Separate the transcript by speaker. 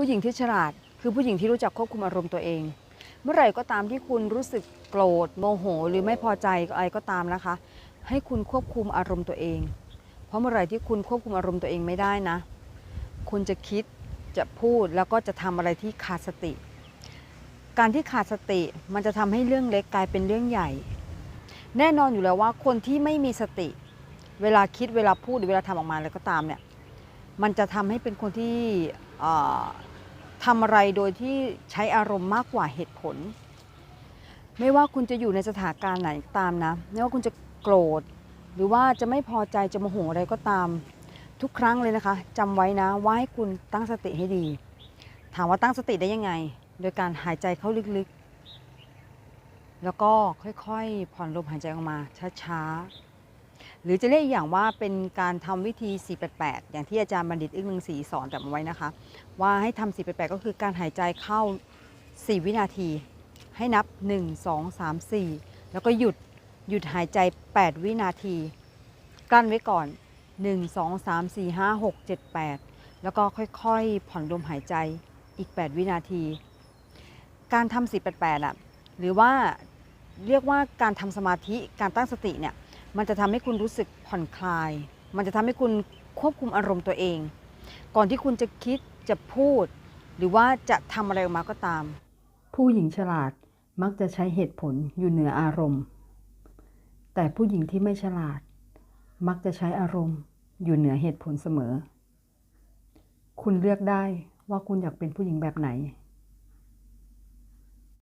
Speaker 1: ผู้หญิงที่ฉลาด คือผู้หญิงที่รู้จักควบคุมอารมณ์ตัวเอง เมื่อไหร่ก็ตามที่คุณรู้สึกโกรธโมโห หรือไม่พอใจอะไรก็ตามนะคะ ให้คุณควบคุมอารมณ์ตัวเอง เพราะเมื่อไหร่ที่คุณควบคุมอารมณ์ตัวเองไม่ได้นะ คุณจะคิดจะพูดแล้วก็จะทำอะไรที่ขาดสติ การที่ขาดสติมันจะทำให้เรื่องเล็กกลายเป็นเรื่องใหญ่ แน่นอนอยู่แล้วว่าคนที่ไม่มีสติ เวลาคิดเวลาพูดหรือเวลาทำออกมาอะไรก็ตามเนี่ยมันจะทำให้เป็นคนที่ ทำอะไรโดยที่ใช้อารมณ์มากกว่าเหตุผล ไม่ว่าคุณจะอยู่ในสถานการณ์ไหนก็ตามนะไม่ว่าคุณจะโกรธ หรือว่าจะไม่พอใจจะโมโหอะไรก็ตาม ทุกครั้งเลยนะคะจำไว้นะว่าให้คุณตั้งสติให้ดี ถามว่าตั้งสติได้ยังไง โดยการหายใจเข้าลึกๆ แล้วก็ค่อยๆ ผ่อนลมหายใจออกมาช้าๆ รือจะเรียกอีกอย่างว่าเป็นการทำวิธี 488 อย่างที่อาจารย์บัณฑิตอึ้งหนึ่งสีสอนจำเอาไว้นะคะ ว่าให้ทำ488 ก็คือการหายใจเข้า 4 วินาที ให้นับ 1 2 3 4 แล้วก็หยุดหยุดหายใจ 8 วินาทีกลั้นไว้ก่อน 1 2 3 4 5 6 7 8 แล้วก็ค่อยๆ ผ่อนลมหายใจอีก 8 วินาที การทำ488อะหรือว่าเรียกว่าการทำสมาธิการตั้งสติเนี่ย มันจะทำให้คุณรู้สึกผ่อนคลาย มันจะทำให้คุณควบคุมอารมณ์ตัวเอง ก่อนที่คุณจะคิดจะพูด หรือว่าจะทำอะไรออกมาก็ตาม ผู้หญิงฉลาดมักจะใช้เหตุผลอยู่เหนืออารมณ์ แต่ผู้หญิงที่ไม่ฉลาด มักจะใช้อารมณ์อยู่เหนือเหตุผลเสมอ คุณเลือกได้ว่าคุณอยากเป็นผู้หญิงแบบไหน